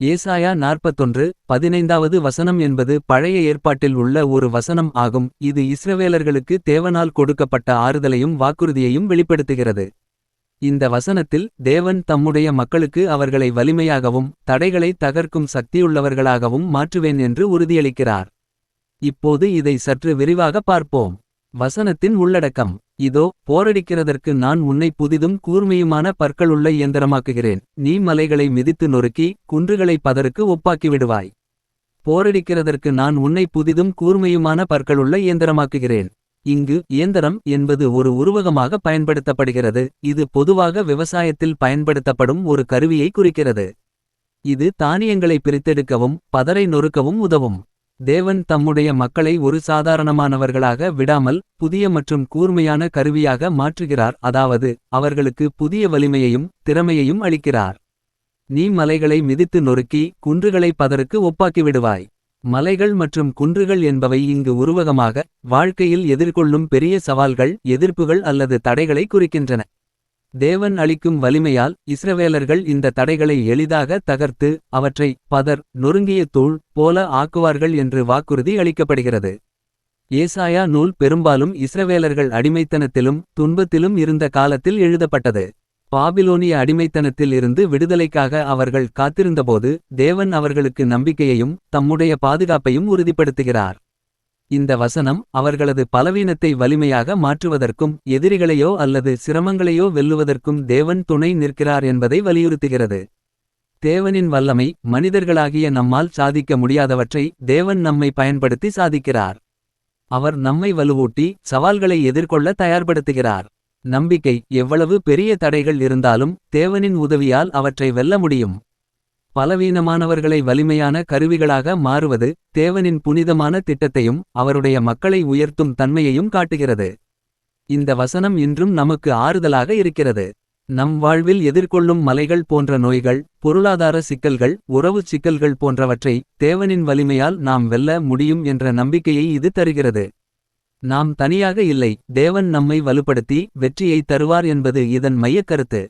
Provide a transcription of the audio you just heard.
ஏசாயா நாற்பத்தொன்று பதினைந்தாவது வசனம் என்பது பழைய ஏற்பாட்டில் உள்ள ஒரு வசனம் ஆகும் இது இஸ்ரவேலர்களுக்கு தேவனால் கொடுக்கப்பட்ட ஆறுதலையும் வாக்குறுதியையும் வெளிப்படுத்துகிறது. இந்த வசனத்தில் தேவன் தம்முடைய மக்களுக்கு அவர்களை வலிமையாகவும் தடைகளை தகர்க்கும் சக்தியுள்ளவர்களாகவும் மாற்றுவேன் என்று உறுதியளிக்கிறார். இப்போது இதை சற்று விரிவாக பார்ப்போம். வசனத்தின் உள்ளடக்கம் இதோ போரடிக்கிறதற்கு நான் உன்னை புதிதும் கூர்மையுமான பற்களுள்ள இயந்திரமாக்குகிறேன் நீ மலைகளை மிதித்து நொறுக்கி குன்றுகளை பதருக்கு ஒப்பாக்கிவிடுவாய் போரடிக்கிறதற்கு நான் உன்னை புதிதும் கூர்மையுமான பற்களுள்ள இயந்திரமாக்குகிறேன். இங்கு இயந்திரம் என்பது ஒரு உருவகமாக பயன்படுத்தப்படுகிறது. இது பொதுவாக விவசாயத்தில் பயன்படுத்தப்படும் ஒரு கருவியை குறிக்கிறது. இது தானியங்களை பிரித்தெடுக்கவும் பதரை நொறுக்கவும் உதவும். தேவன் தம்முடைய மக்களை ஒரு சாதாரணமானவர்களாக விடாமல் புதிய மற்றும் கூர்மையான கருவியாக மாற்றுகிறார் அதாவது அவர்களுக்கு புதிய வலிமையையும் திறமையையும் அளிக்கிறார். நீ மலைகளை மிதித்து நொறுக்கி குன்றுகளை பதருக்கு ஒப்பாக்கிவிடுவாய் மலைகள் மற்றும் குன்றுகள் என்பவை இங்கு உருவகமாக வாழ்க்கையில் எதிர்கொள்ளும் பெரிய சவால்கள் எதிர்ப்புகள் அல்லது தடைகளை குறிக்கின்றன. தேவன் அளிக்கும் வலிமையால் இஸ்ரவேலர்கள் இந்த தடைகளை எளிதாக தகர்த்து அவற்றை பதர் நொறுங்கிய தூள் போல ஆக்குவார்கள் என்று வாக்குறுதி அளிக்கப்படுகிறது. ஏசாயா நூல் பெரும்பாலும் இஸ்ரவேலர்கள் அடிமைத்தனத்திலும் துன்பத்திலும் இருந்த காலத்தில் எழுதப்பட்டது. பாபிலோனிய அடிமைத்தனத்தில் இருந்து விடுதலைக்காக அவர்கள் காத்திருந்தபோது தேவன் அவர்களுக்கு நம்பிக்கையையும் தம்முடைய பாதுகாப்பையும் உறுதிப்படுத்துகிறார். இந்த வசனம் அவர்களது பலவீனத்தை வலிமையாக மாற்றுவதற்கும் எதிரிகளையோ அல்லது சிரமங்களையோ வெல்லுவதற்கும் தேவன் துணை நிற்கிறார் என்பதை வலியுறுத்துகிறது. தேவனின் வல்லமை மனிதர்களாகிய நம்மால் சாதிக்க முடியாதவற்றை தேவன் நம்மை பயன்படுத்தி சாதிக்கிறார். அவர் நம்மை வலுவூட்டி சவால்களை எதிர்கொள்ள தயார்படுத்துகிறார். நம்பிக்கை எவ்வளவு பெரிய தடைகள் இருந்தாலும் தேவனின் உதவியால் அவற்றை வெல்ல முடியும். பலவீனமானவர்களை வலிமையான கருவிகளாக மாறுவது தேவனின் புனிதமான திட்டத்தையும் அவருடைய மக்களை உயர்த்தும் தன்மையையும் காட்டுகிறது. இந்த வசனம் இன்றும் நமக்கு ஆறுதலாக இருக்கிறது. நம் வாழ்வில் எதிர்கொள்ளும் மலைகள் போன்ற நோய்கள் பொருளாதார சிக்கல்கள் உறவுச் சிக்கல்கள் போன்றவற்றை தேவனின் வலிமையால் நாம் வெல்ல முடியும் என்ற நம்பிக்கையை இது தருகிறது. நாம் தனியாக இல்லை தேவன் நம்மை வலுப்படுத்தி வெற்றியை தருவார் என்பது இதன் மையக்கருத்து.